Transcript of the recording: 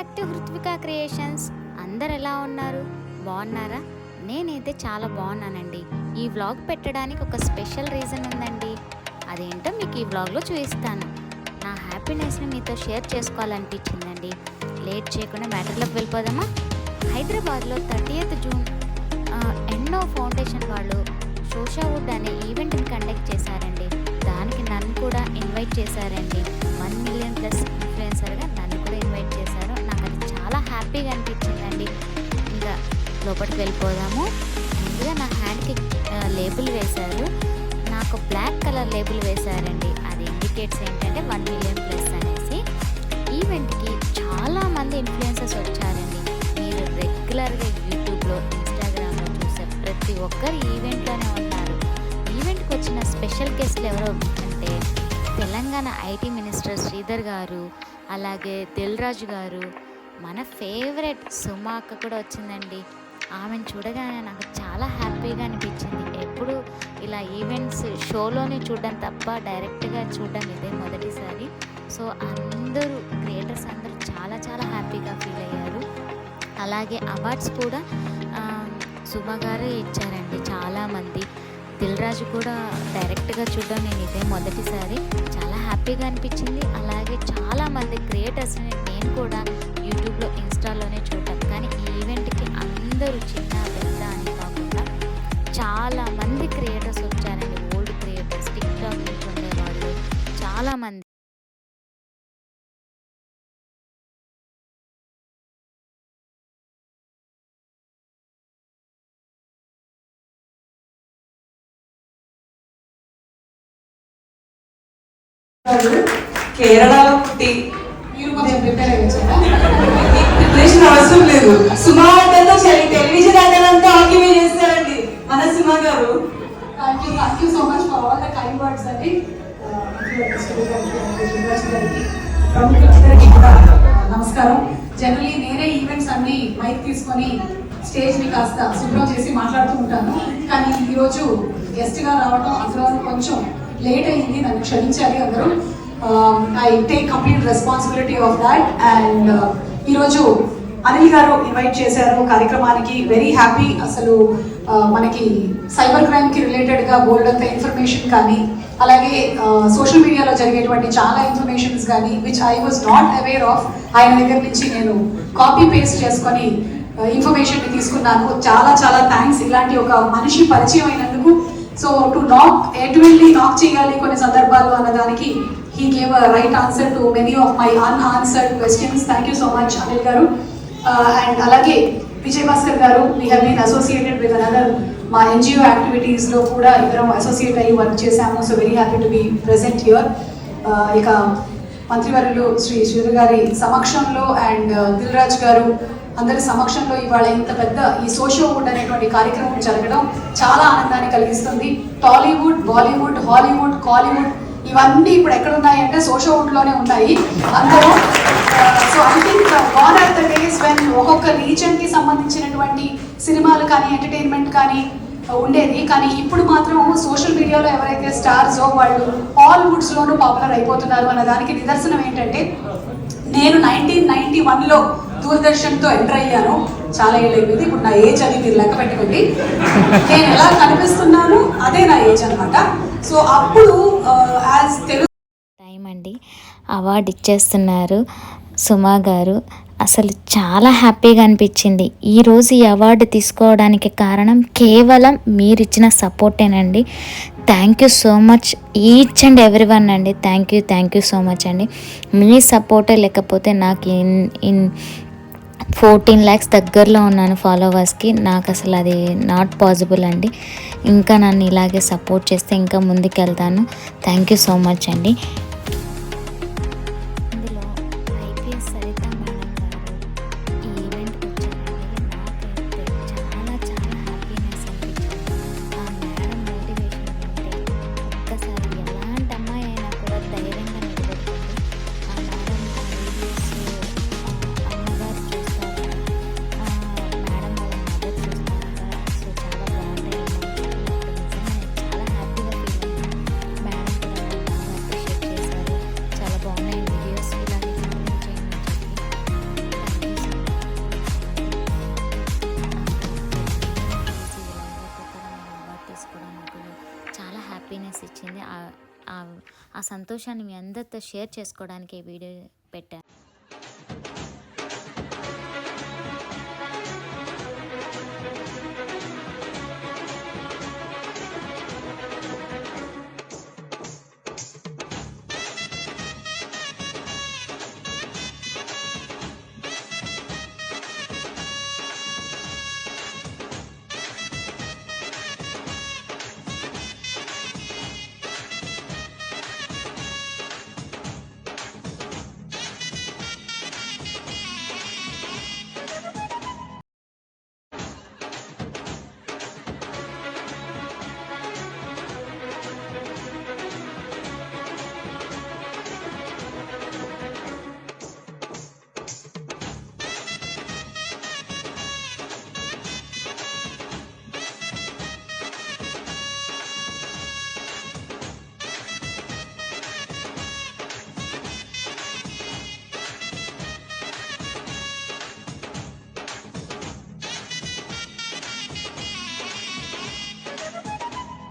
To హృత్విక creations అందరు ఎలా ఉన్నారు? బాగున్నారా? నేనైతే చాలా బాగున్నానండి. ఈ వ్లాగ్ పెట్టడానికి ఒక స్పెషల్ రీజన్ ఉందండి. అదేంటో మీకు ఈ వ్లాగ్లో చూపిస్తాను. నా హ్యాపీనెస్ని మీతో షేర్ చేసుకోవాలనిపించిందండి. లేట్ చేయకుండా మ్యాటర్లోకి వెళ్ళిపోదామా? హైదరాబాద్లో థర్టీయత్ జూన్ ఎన్నో ఫౌండేషన్ వాళ్ళు షోషావుడ్ అనే ఈవెంట్ని కండక్ట్ చేశారండి. దానికి నన్ను కూడా ఇన్వైట్ చేశారండి. లోపలికి వెళ్ళిపోదాము. ముందుగా నా హ్యాండ్కి లేబుల్ వేశారు. నాకు బ్లాక్ కలర్ లేబుల్ వేశారండి. అది ఇండికేట్స్ ఏంటంటే వన్ మిలియన్ ప్లస్ అనేసి. ఈవెంట్కి చాలామంది ఇన్ఫ్లుయెన్సర్స్ వచ్చారండి. మీరు రెగ్యులర్గా యూట్యూబ్లో ఇన్స్టాగ్రామ్లో చూసే ప్రతి ఒక్కరు ఈవెంట్లోనే ఉన్నారు. ఈవెంట్కి వచ్చిన స్పెషల్ గెస్ట్లు ఎవరో అంటే తెలంగాణ ఐటీ మినిస్టర్ శ్రీధర్ గారు అలాగే దిల్రాజు గారు. మన ఫేవరెట్ సుమా అక్క కూడా వచ్చిందండి. ఆమెను చూడగానే నాకు చాలా హ్యాపీగా అనిపించింది. ఎప్పుడు ఇలా ఈవెంట్స్ షోలోనే చూడడం తప్ప డైరెక్ట్గా చూడడం ఇదే మొదటిసారి. సో అందరూ క్రియేటర్స్ అందరూ చాలా చాలా హ్యాపీగా ఫీల్ అయ్యారు. అలాగే అవార్డ్స్ కూడా ఆ, సుమ గారే ఇచ్చారండి చాలామంది. దిల్ రాజు కూడా డైరెక్ట్గా చూడడం నేను ఇదే మొదటిసారి. చాలా హ్యాపీగా అనిపించింది. అలాగే చాలామంది క్రియేటర్స్ని నేను కూడా యూట్యూబ్లో ఇన్స్టాలోనే చూడటం కానీ ఈ అందరూ చిన్న పెద్ద అని కాకుండా చాలా మంది క్రియేటర్స్ వచ్చారండి. ఓల్డ్ క్రియేటర్స్ టిక్ టాక్ నుంచి ఉండేవాళ్ళు చాలామంది. కేరళలో పుట్టి మీరు కొంచెం ప్రిపేర్ అవసరం లేదు. సుమా అంటేతో టెలివిజన్ అంటేనంతా ఆక్యుపై చేస్తారండి మన సుమా గారు. Thank you thank you so much for all the kind words అండి. ప్రముఖులందరికీ కూడా నమస్కారం. జనరలీ నేనే ఈవెంట్స్ అన్ని మైక్ తీసుకొని స్టేజ్ని కాస్త శుభ్రం చేసి మాట్లాడుతూ ఉంటాను. కానీ ఈరోజు గెస్ట్గా రావడం అందులో కొంచెం లేట్ అయింది. నన్ను క్షమించాలి అందరూ. I take complete responsibility of that and ఈరోజు అనిల్ గారు ఇన్వైట్ చేశారు కార్యక్రమానికి. వెరీ హ్యాపీ అసలు మనకి సైబర్ క్రైమ్కి రిలేటెడ్గా బోల్డ్ అంత ఇన్ఫర్మేషన్ కానీ అలాగే సోషల్ మీడియాలో జరిగేటువంటి చాలా ఇన్ఫర్మేషన్స్ కానీ which I was not aware of ఆయన దగ్గర నుంచి నేను కాపీ పేస్ట్ చేసుకొని ఇన్ఫర్మేషన్ తీసుకున్నాను. చాలా చాలా థ్యాంక్స్ ఇలాంటి ఒక మనిషి పరిచయం అయినందుకు. సో టు నాక్ ఎటువంటి నాక్ చేయాలి కొన్ని సందర్భాల్లో అన్నదానికి he gave right answer to many of my un answered questions thank you so much Anil గారు. Uh, అండ్ అలాగే విజయ్ భాస్కర్ గారు we have been associated with another మా ఎన్జిఓ యాక్టివిటీస్లో కూడా ఇద్దరం అసోసియేట్ అయ్యి వర్క్ చేశాము. So very happy to be present here ఇక మంత్రివర్యులు శ్రీ శ్రీధర్ గారి సమక్షంలో అండ్ uh, దిల్ రాజ్ గారు అందరి సమక్షంలో ఇవాళ ఇంత పెద్ద ఈ సోషల్ వుడ్ అనేటువంటి కార్యక్రమం జరగడం చాలా ఆనందాన్ని కలిగిస్తుంది. టాలీవుడ్ బాలీవుడ్ హాలీవుడ్ కాలీవుడ్ ఇవన్నీ ఇప్పుడు ఎక్కడ ఉన్నాయంటే సోషల్ వుడ్లోనే ఉన్నాయి. అందరూ so I think gone are the days when ఒక్కొక్క రీజన్కి సంబంధించినటువంటి సినిమాలు కానీ ఎంటర్టైన్మెంట్ కానీ uh, ఉండేది. కానీ ఇప్పుడు మాత్రం సోషల్ మీడియాలో ఎవరైతే స్టార్సో వాళ్ళు ఆల్ వుడ్స్లోనూ పాపులర్ అయిపోతున్నారు అన్న దానికి నిదర్శనం ఏంటంటే నేను నైన్టీన్ నైన్టీ వన్లో దూరదర్శన్తో ఎంటర్ అయ్యాను. చాలా ఏళ్ళు అయిపోయింది. ఇప్పుడు నా ఏజ్ అది మీరు లెక్క పెట్టుకోండి. నేను ఎలా కనిపిస్తున్నాను? అదే నా ఏజ్ అనమాట సో అప్పుడు యాజ్ తెలుగు టైం అండి. అవార్డు ఇచ్చేస్తున్నారు సుమా గారు. అసలు చాలా హ్యాపీగా అనిపించింది. ఈరోజు ఈ అవార్డు తీసుకోవడానికి కారణం కేవలం మీరిచ్చిన సపోర్టేనండి. Thank you so much each and every one అండి. Thank you thank you so much అండి. మీ సపోర్టే లేకపోతే నాకు ఇన్ ఇన్ ఫోర్టీన్ ల్యాక్స్ దగ్గరలో ఉన్నాను ఫాలోవర్స్కి. నాకు అసలు అది నాట్ పాసిబుల్ అండి. ఇంకా నన్ను ఇలాగే సపోర్ట్ చేస్తే ఇంకా ముందుకు వెళ్తాను థ్యాంక్ యూ సో మచ్ అండి. ఆ సంతోషాన్ని మీ అందరితో షేర్ చేసుకోవడానికి ఈ వీడియో పెట్టాను.